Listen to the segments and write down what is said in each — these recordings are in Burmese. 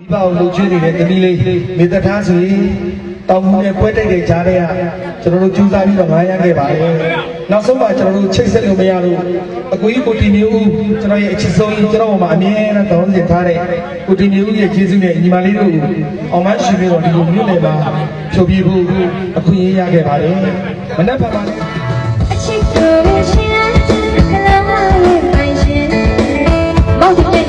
မိဘကိုလှုပ်ချွေးနေတဲ့တမီးလေးမေတ္တာဆိုရင်တောင်မှုနဲ့ပွဲတိုက်တဲ့ကြားထဲကကျွန်တော်တို့ကြိုးစားပြီးတော့ငားရခဲ့ပါတယ်နောက်ဆုံးမှကျွန်တော်တို့ချိတ်ဆက်လို့မရလို့အကူကြီးကိုတီမျိုးကျွန်တော်ရဲ့အချစ်ဆုံးကြီးကျွန်တော်မှာအမြဲတမ်းတောင်းစင်ထားတဲ့ကိုတီမျိုးရဲ့ကျေးဇူးနဲ့ညီမလေးတို့ကိုအောင်မရှိပြီးတော့ဒီလိုမျိုးလည်းပါဖြုတ်ပြဖို့အခွင့်အရေးရခဲ့ပါတယ်မနက်ဖြန်ပါလေအချစ်ကိုရရှင်ကလာမလေးပိုင်ရှင်မောင်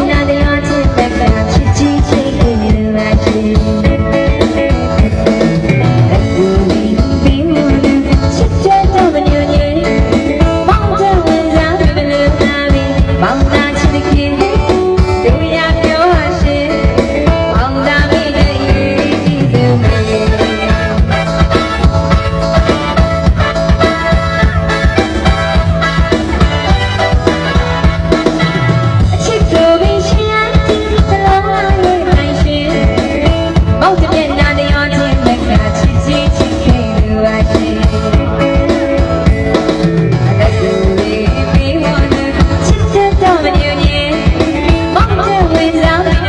love.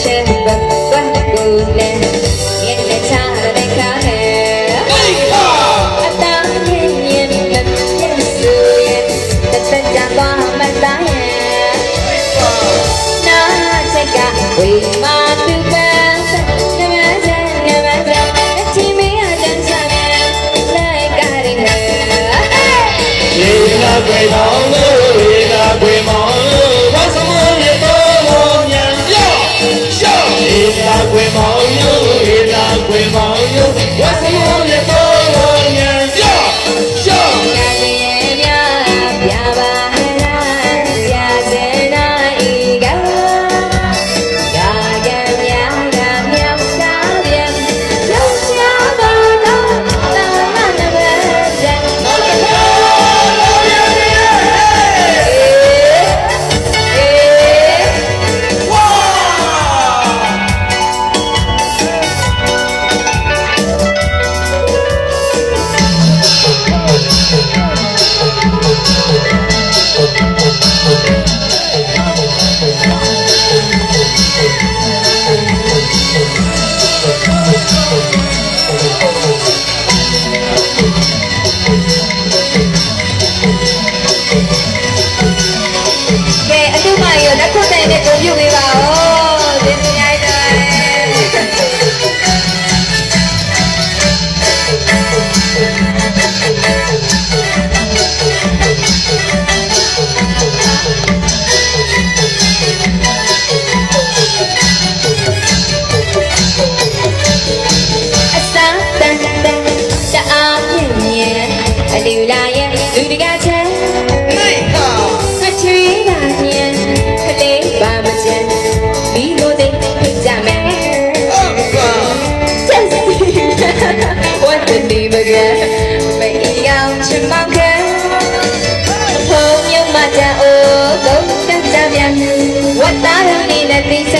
ချင်ပ de ti,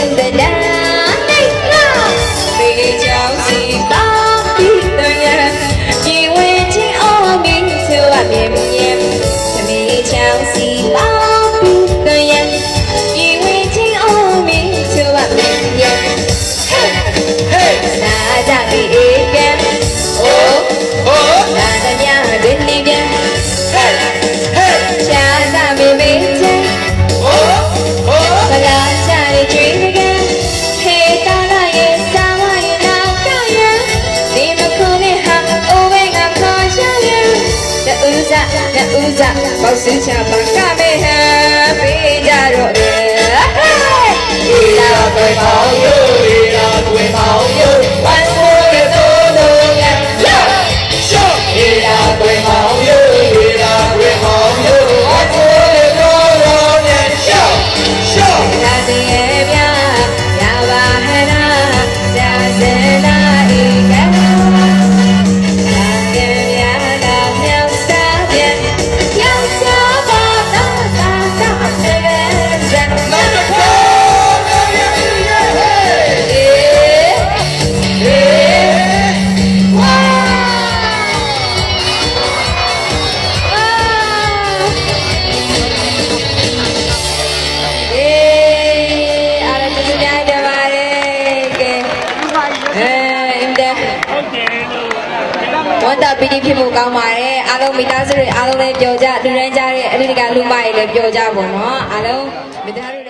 ပီတိဖြစ်ဖို့ကောင်းပါတယ်အားလုံးမိသားစုတွေအားလုံးလည်းပျော်ကြလူတိုင်းကြတဲ့အတ္တကလူမတွေလည်းပျော်ကြပါတော့အားလုံးမိသားစု